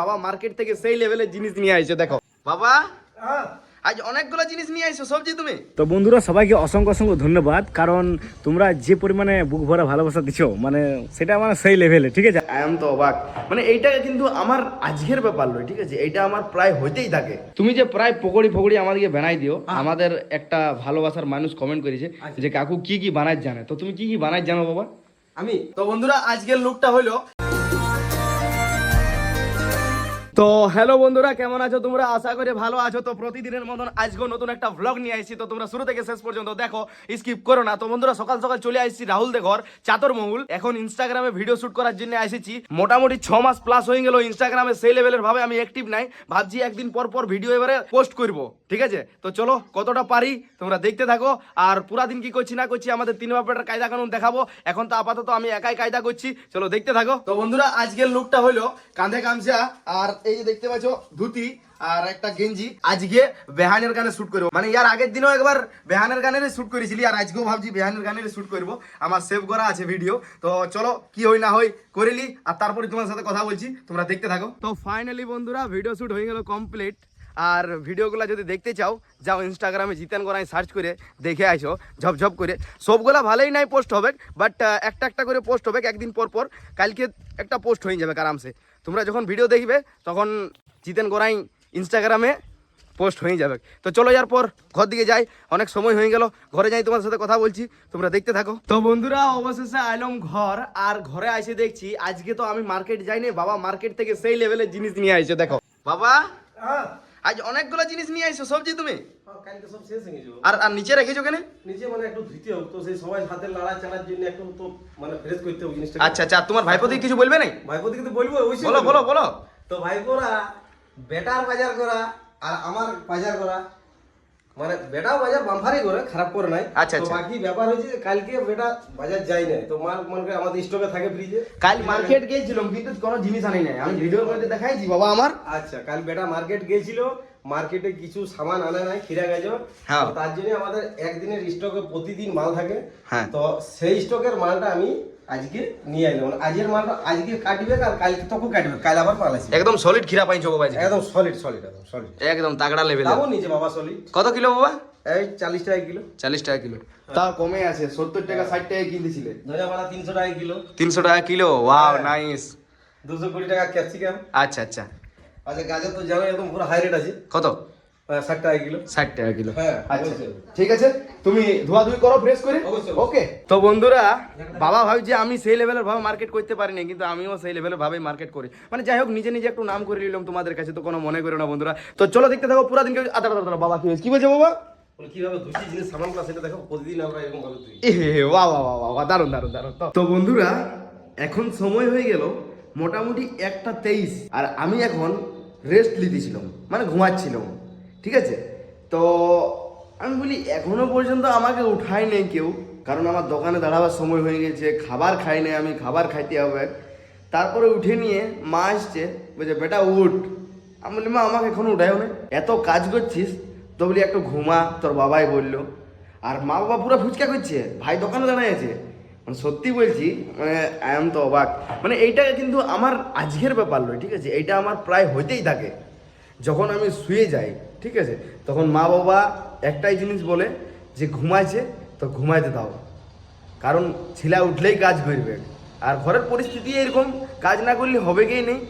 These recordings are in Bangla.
বাবা মার্কেট থেকে সেই লেভেলের জিনিস নিয়ে আইছো দেখো। বাবা আজ অনেকগুলো জিনিস নিয়ে আইছো সবজি তুমি? তো বন্ধুরা সবাইকে অসংখ্য অসংখ্য ধন্যবাদ কারণ তোমরা যে পরিমাণে বুক ভরা ভালোবাসা দিছো মানে সেটা মানে সেই লেভেলে ঠিক আছে? আই এম তো অবাক। মানে এইটা কিন্তু আমার আজকের ব্যাপার নয় ঠিক আছে? এটা আমার প্রায় হইতেই থাকে। তুমি যে প্রায় পকড়ি ফকড়ি আমাদেরকে বানাই দিও আমাদের একটা ভালোবাসার মানুষ কমেন্ট করেছে যে কাকু কি কি বানাই জানে? তো তুমি কি কি বানাই জানো বাবা? আমি? তো বন্ধুরা আজকের লুকটা হলো তো হ্যালো বন্ধুরা, কেমন আছো তোমরা? আশা করে ভালো আছো। তো প্রতিদিনের মতন আজকেও নতুন একটা ভ্লগ নিয়ে আসছি তো তোমরা শুরু থেকে শেষ পর্যন্ত দেখো স্কিপ করো না। তো বন্ধুরা, সকাল সকাল চলে আসছি রাহুল দে ঘর চাতর মহুল। এখন ইনস্টাগ্রামে ভিডিও শুট করার জন্য এসেছি মোটামুটি ছ মাস প্লাস হয়ে গেল ইনস্টাগ্রামে সেই লেভেলের ভাবে আমি অ্যাক্টিভ নাই। ভাবছি একদিন পর পর ভিডিও এবারে পোস্ট করব, ঠিক আছে? তো চলো, কতটা পারি তোমরা দেখতে থাকো। আর পুরা দিন কি করছি না করছি আমাদের তিন ব্যাপারটা কায়দা কানুন দেখাবো। এখন তো আপাতত আমি একাই কায়দা করছি। চলো দেখতে থাকো। তো বন্ধুরা, আজকের লুকটা হলো কাঁধে গামছা আর এই যে দেখতে পাচ্ছ, ধুতি আর একটা গেঞ্জি। আজকে বেহানের গানে শুট করব। মানে ইয়ার আগের দিনও একবার বেহানের গানের শুট করেছিলি, আর আজকেও ভাবছি বেহানের গানের শুট করব। আমার সেভ করা আছে ভিডিও তো চলো, কি হই না হই করিলি আর তারপরে তোমার সাথে কথা বলছি, তোমরা দেখতে থাকো। তো ফাইনালি বন্ধুরা ভিডিও শুট হয়ে গেল কমপ্লিট আর ভিডিওগুলো যদি দেখতে চাও, যাও ইনস্টাগ্রামে জিতেন গোড়ায় সার্চ করে দেখে আসো ঝপঝপ করে। সবগুলা ভালোই নাই পোস্ট হবে বাট একটা একটা করে পোস্ট হবে একদিন পর পর। কালকে একটা পোস্ট হয়ে যাবে আরামসে। তোমরা যখন ভিডিও দেখবে তখন জিতেন গোড়াই ইনস্টাগ্রামে পোস্ট হয়ে যাবে। তো চলো যার পর ঘর দিকে যাই অনেক সময় হয়ে গেল ঘরে যাই তোমার সাথে কথা বলছি তোমরা দেখতে থাকো। তো বন্ধুরা অবশেষে আইলম ঘর আর ঘরে আসে দেখছি আজকে তো আমি মার্কেট যাইনি বাবা মার্কেট থেকে সেই লেভেলের জিনিস নিয়ে আসছে দেখো। বাবা? আজ অনেকগুলো জিনিস নিয়ে আইছো সবজি তুমি? হ্যাঁ, কালকে সব শেষ হয়ে আর আর নিচে রেখেছো কেন? নিচে মানে একটু ধুতে হবে তো সেই সবাই হাতের লাড়া চালার জন্য একটু তো মানে ফ্রেশ করতে হবে জিনিসটা আচ্ছা আচ্ছা তোমার ভাইপতি কিছু বলবে নাই? ভাইপোতে কিন্তু বলব ওই বলো বলো বলো। তো ভাইপোরা বেটার বাজার করা আর আমার বাজার করা মানে বেটাও বাজার বাম্পারই করে খারাপ করে নাই। আচ্ছা, তো আচ্ছা। বাকি ব্যাপার হচ্ছে যে কালকে বেটা বাজার যাই নাই। তো মাল মনে করে আমাদের স্টকে থাকে ফ্রিজে কাল মার্কেট গিয়েছিলাম কিন্তু কোনো জিনিস আনি নাই। আমি ভিডিওর মধ্যে দেখাইছি বাবা আমার। আচ্ছা কাল বেটা মার্কেট গিয়েছিল মার্কেটে কিছু সামান আনে নাই খিরা গাজর। হ্যাঁ। তার জন্য আমাদের একদিনের স্টকে প্রতিদিন মাল থাকে। হ্যাঁ। তো সেই স্টকের মালটা আমি আজকে নিয়ে আইলাম মানে আজকের মালটা আজকে কাটবে আর কালকে তখন কাটবে। কাল আবার মাল আছে একদম সলিড খিরা পাইছো বাবা আজকে। একদম সলিড সলিড একদম সলিড একদম তাগড়া লেভেল দামও নিচে বাবা সলিড কত কিলো বাবা? এই চালিশ টাকা কিলো। চালিশ টাকা কিলো। তা কমে আছে সত্তর টাকা ষাট টাকা কিনতেছিলে। ধনিয়া পাতা তিনশো টাকা কিলো। তিনশো টাকা কিলো? ওয়াও নাইস দুশো কুড়ি টাকা ক্যাপসিকাম। আচ্ছা আচ্ছা। আচ্ছা গাজর তো জানো একদম পুরো হাই রেট আছে। কত? ষাট টাকা কিলো। ষাট টাকা কিলো। হ্যাঁ, আচ্ছা। ঠিক আছে? তুমি ধোয়াধুয়ি করো ফ্রেশ করে? ওকে তো বন্ধুরা বাবা ভাবছে আমি সেই লেভেলের ভাবে মার্কেট করতে পারিনি কিন্তু আমিও সেই লেভেলের ভাবে মার্কেট করি। মানে যাই হোক নিজে নিজে একটু নাম করে নিলাম তোমাদের কাছে তো কোনো মনে করো না বন্ধুরা। তো চলো দেখতে থাকো পুরা দিনকে আদা বাবা কি কি বলছে বাবা? বলে কীভাবে ধুচ্ছি জিনিস সামানগুলো সেটা দেখো প্রতিদিন আমরা এরকম ভাবে ধুই। এ বাহ বাহ বাহ বাহ দারুণ দারুণ দারুণ তো- তো বন্ধুরা এখন সময় হয়ে গেল মোটামুটি একটা তেইশ। আর আমি এখন রেস্ট নিতেছিলাম মানে ঘুমাচ্ছিলাম। ঠিক আছে? তো আমি বলি, এখনও পর্যন্ত আমাকে উঠায় নেই কেউ। কারণ আমার দোকানে দাঁড়াবার সময় হয়ে গেছে, খাবার খাই নাই আমি, খাবার খাইতে হবে। তারপরে উঠে নিয়ে মা আসছে, বলছে, বেটা, উঠ। আমি বলি, মা, আমাকে এখন উঠায়ও না এত কাজ করছিস, তো বলি, একটু ঘুমা। তোর বাবাই বলল। আর মা বাবা পুরো ফুচকা করছে ভাই দোকানে দাঁড়ায় আছে। মানে সত্যি বলছি মানে আই এম তো অবাক। মানে এইটা কিন্তু আমার আজকের ব্যাপার নয়, ঠিক আছে? এইটা আমার প্রায় হইতেই থাকে। যখন আমি শুয়ে যাই ঠিক আছে? তখন মা বাবা একটাই জিনিস বলে যে ঘুমাইছে, তো ঘুমাইতে দাও। কারণ ছেলে উঠলেই কাজ করবে। আর ঘরের পরিস্থিতি এরকম, কাজ না করলে হবে কি নেই।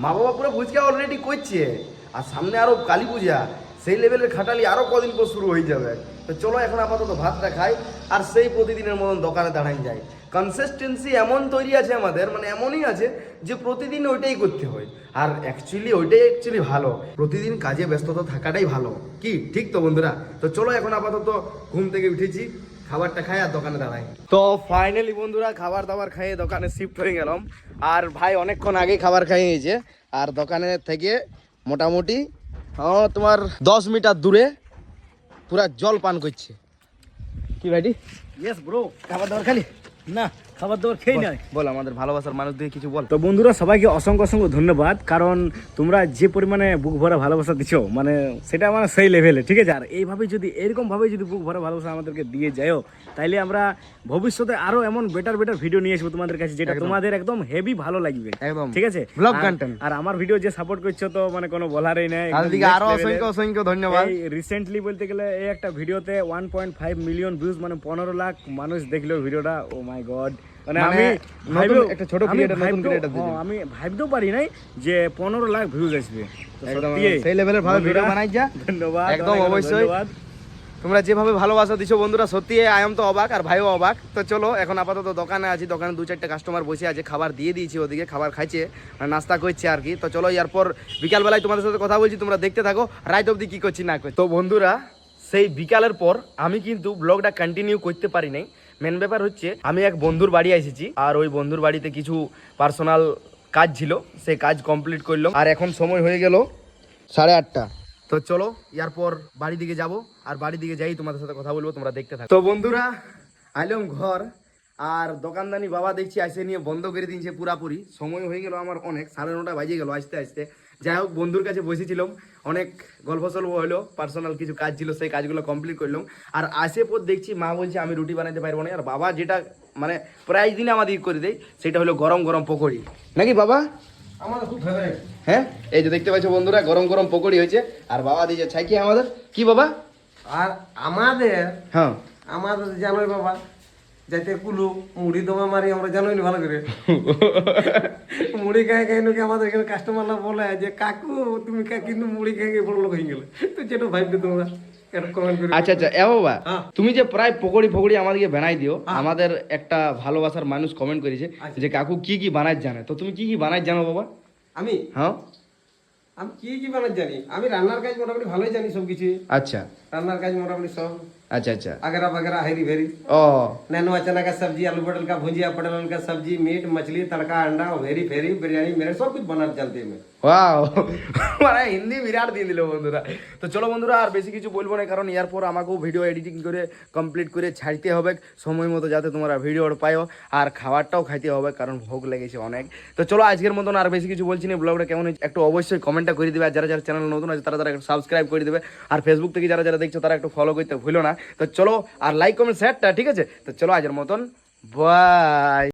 মা বাবা পুরো ভুজকে অলরেডি করছে। আর সামনে আরও কালী পূজা। সেই লেভেলের খাটালি আরও কদিন পর শুরু হয়ে যাবে। তো চলো এখন আপাতত ভাতটা খাই, আর সেই প্রতিদিনের মতন দোকানে দাঁড়াই যায় কনসিস্টেন্সি এমন তৈরি আছে আমাদের মানে এমনই আছে যে প্রতিদিন ওইটাই করতে হয়। আর অ্যাকচুয়ালি ওইটাই অ্যাকচুয়ালি ভালো। প্রতিদিন কাজে ব্যস্ততা থাকাটাই ভালো। কি? ঠিক তো বন্ধুরা? তো চলো এখন আপাতত ঘুম থেকে উঠেছি, খাবারটা খাই আর দোকানে দাঁড়াই। তো ফাইনালি বন্ধুরা, খাবার দাবার খাইয়ে দোকানে শিফট হয়ে গেলাম। আর ভাই অনেকক্ষণ আগেই খাবার খাইয়েছে আর দোকানে থেকে মোটামুটি হ্যাঁ তোমার দশ মিটার দূরে পুরা জল পান করছে। কি ভাইটি? খাবার দাবার খালি? না খাবার দাবার খেয়ে নেয়। বল আমাদের ভালোবাসার মানুষ দিয়ে কিছু বল। তো বন্ধুরা সবাইকে অসংখ্য অসংখ্য ধন্যবাদ কারণ তোমরা যে পরিমাণে বুক ভরা ভালোবাসা দিছো মানে সেটা মানে সেই লেভেলে ঠিক আছে? আর এইভাবে যদি এরকম ভাবে যদি বুক ভরা ভালোবাসা আমাদেরকে দিয়ে যাও তাইলে আমরা ভবিষ্যতে আরও এমন বেটার বেটার ভিডিও নিয়ে আসব তোমাদের কাছে যেটা তোমাদের একদম হেভি ভালো লাগবে একদম। ঠিক আছে? Vlog আর- আর আমার ভিডিও যে সাপোর্ট করছ তো মানে কোনো বলারই নেই আর অসংখ্য অসংখ্য ধন্যবাদ। রিসেন্টলি বলতে গেলে এই একটা ভিডিওতে one point five million views মানে পনেরো লাখ মানুষ দেখল ভিডিওটা ও মাই গড মানে মানে আমি একটা ছোট আমি নতুন হ্যাঁ, আমি ভাবতেও পারি নাই যে পনেরো লাখ ভিউজ আসবে। একদম সেই লেভেলের ভাবে ভিডিও বানাই যা। ধন্যবাদ একদম অবশ্যই। তোমরা যেভাবে ভালোবাসা দিছো বন্ধুরা সত্যি আয়াম তো অবাক আর ভাইও অবাক। তো চলো এখন আপাতত দোকানে আছি। দোকানে দু চারটে কাস্টমার বসে আছে খাবার দিয়ে দিয়েছি ওদিকে খাবার খাইছে মানে নাস্তা করছে আর কি। তো চলো এরপর বিকালবেলায় তোমাদের সাথে কথা বলছি তোমরা দেখতে থাকো রাইট অবধি কি করছি না করছি। তো বন্ধুরা সেই বিকালের পর আমি কিন্তু ব্লগটা কন্টিনিউ করতে পারি নাই। মেন ব্যাপার হচ্ছে, আমি এক বন্ধুর বাড়ি এসেছি, আর ওই বন্ধুর বাড়িতে কিছু পার্সোনাল কাজ ছিল সেই কাজ কমপ্লিট করলাম, আর এখন সময় হয়ে গেল সাড়ে আটটা। তো চলো, এরপর বাড়ি দিকে যাব, আর বাড়ি দিকে যাই, তোমাদের সাথে কথা বলব, তোমরা দেখতে থাকো। তো বন্ধুরা, আইলাম ঘর, আর দোকানদানি বাবা দেখছি আসে নিয়ে বন্ধ করে দিয়েছে পুরাপুরি। সময় হয়ে গেল আমার অনেক, সাড়ে নটা বাজে গেল, আসতে আসতে। যাই হোক বন্ধুর কাছে বসেছিলাম অনেক গল্প সল্প হলো পার্সোনাল কিছু কাজ ছিল সেই কাজগুলো কমপ্লিট করলাম। আর আসে পর দেখছি মা বলছে আমি রুটি বানাতে পারব না। আর বাবা যেটা মানে প্রায় দিনে আমাদের করে দেয় সেটা হলো গরম গরম পকোড়ি। নাকি বাবা? আমার খুব ফেভারিট হ্যাঁ? এই যে দেখতে পাচ্ছ বন্ধুরা গরম গরম পকোড়ি হয়েছে। আর বাবা দিয়েছে ছাইকি আমাদের? কি বাবা? আর আমাদের হ্যাঁ। আমাদের জানোই বাবা যাতে কুলু মুড়ি দমা মারি আমরা জানোই না ভালো করে। মুড়ি খাই খাই নাকি আমাদের এখানে কাস্টমাররা বলে যে কাকু তুমি কা কিন্তু মুড়ি খাই খাই বড় লোক হয়ে গেলে। তো যেটা ভাববে তোমরা আচ্ছা আচ্ছা এ বাবা হ্যাঁ। তুমি যে প্রায় পকোড়ি ফকড়ি আমাদেরকে বানাই দিও আমাদের একটা ভালোবাসার মানুষ কমেন্ট করেছে আচ্ছা। যে কাকু কি কি বানাই জানে? তো তুমি কি কি বানাই জানো বাবা? আমি? হ্যাঁ। আমি কি কি বানাতে জানি? আমি রান্নার কাজ মোটামুটি ভালোই জানি সব কিছু আচ্ছা। রান্নার কাজ মোটামুটি সব আচ্ছা আচ্ছা আগরা বগরা হেরি ভেরি ও नैनो चना का सब्ज़ी आलू पटल का भुजिया पटल का सब्ज़ी मीट मछली तड़का अंडा हेरी फेरी बिरयानी मेरे सब कुछ বানাতে চলতে আমি ওয়াও মানে হিন্দি বিরাট দিয়ে দিল বন্ধুরা তো চলো বন্ধুরা আর বেশি কিছু বলবো না কারণ ইয়ার পর আমাকেও ভিডিও এডিটিং করে কমপ্লিট করে ছাড়তে হবে সময় মতো যাতে তোমরা ভিডিও পাও আর খাবারটাও খাইতে হবে কারণ ভোগ লেগেছে অনেক তো চলো আজকের মতন আর বেশি কিছু বলছি না ব্লগটা কেমন একটু অবশ্যই কমেন্টটা করে দেবে আর যারা যারা চ্যানেল নতুন আছে তারা তারা সাবস্ক্রাইব করে দেবে আর ফেসবুক থেকে যারা যারা দেখছ তারা একটু ফলো করতে ভুলো না। তো চলো আর লাইক কমেন্ট শেয়ারটা ঠিক আছে? তো চলো আজের মতন বাই